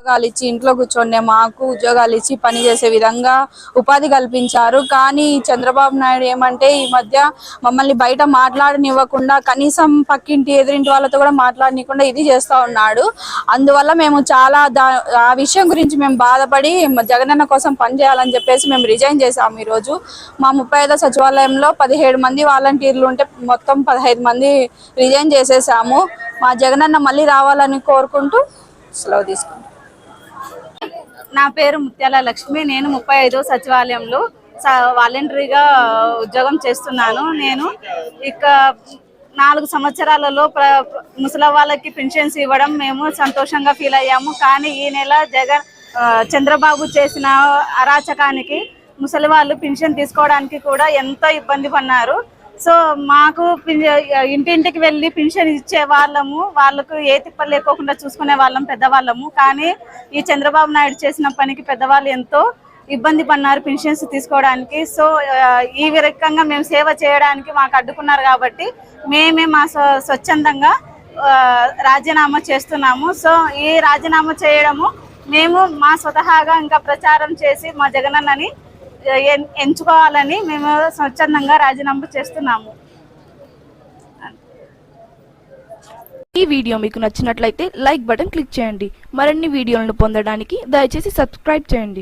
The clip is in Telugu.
ఉద్యోగాలు ఇచ్చి ఇంట్లో కూర్చొని మాకు ఉద్యోగాలు ఇచ్చి పని చేసే విధంగా ఉపాధి కల్పించారు. కానీ చంద్రబాబు నాయుడు ఏమంటే ఈ మధ్య మమ్మల్ని బయట మాట్లాడనివ్వకుండా కనీసం పక్కింటి ఎదురింటి వాళ్ళతో కూడా మాట్లాడనివ్వకుండా ఇది చేస్తా ఉన్నాడు. అందువల్ల మేము చాలా దా- ఆ విషయం గురించి మేము బాధపడి జగనన్న కోసం పనిచేయాలని చెప్పేసి మేము రిజైన్ చేసాము ఈరోజు. మా ముప్పై ఐదో సచివాలయంలో పదిహేడు మంది వాలంటీర్లు ఉంటే మొత్తం పదహైదు మంది రిజైన్ చేసేసాము. మా జగనన్న మళ్ళీ రావాలని కోరుకుంటూ సెలవు తీసుకుంటాం నా పేరు ముత్యాల లక్ష్మి. నేను ముప్పై ఐదో సచివాలయంలో స- వాలంటరీగా ఉద్యోగం చేస్తున్నాను. నేను ఇక నాలుగు సంవత్సరాలలో ముసలి వాళ్ళకి పెన్షన్స్ ఇవ్వడం మేము సంతోషంగా ఫీల్ అయ్యాము. కానీ ఈ నెల జగన్ చంద్రబాబు చేసిన అరాచకానికి ముసలి వాళ్ళు పెన్షన్ తీసుకోవడానికి కూడా ఎంతో ఇబ్బంది పడినారు సో మాకు ఇంటింటికి వెళ్ళి పెన్షన్ ఇచ్చే వాళ్ళము వాళ్ళకు ఏ తిప్పలు లేకోకుండా చూసుకునే వాళ్ళం పెద్దవాళ్ళము. కానీ ఈ చంద్రబాబు నాయుడు చేసిన పనికి పెద్దవాళ్ళు ఎంతో ఇబ్బంది పడినారు పెన్షన్స్ తీసుకోవడానికి. సో ఈ రకంగా మేము సేవ చేయడానికి మాకు అడ్డుకున్నారు కాబట్టి మేమే మా స్వ- స్వచ్ఛందంగా రాజీనామా చేస్తున్నాము. సో ఈ రాజీనామా చేయడము మేము మా స్వతహాగా ఇంకా ప్రచారం చేసి మా జగనన్నని ఎంచుకోవాలని మేము స్వచ్ఛందంగా రాజీనామా చేస్తున్నాము. ఈ వీడియో మీకు నచ్చినట్లయితే లైక్ బటన్ క్లిక్ చేయండి. మరిన్ని వీడియోలను పొందడానికి దయచేసి సబ్స్క్రైబ్ చేయండి.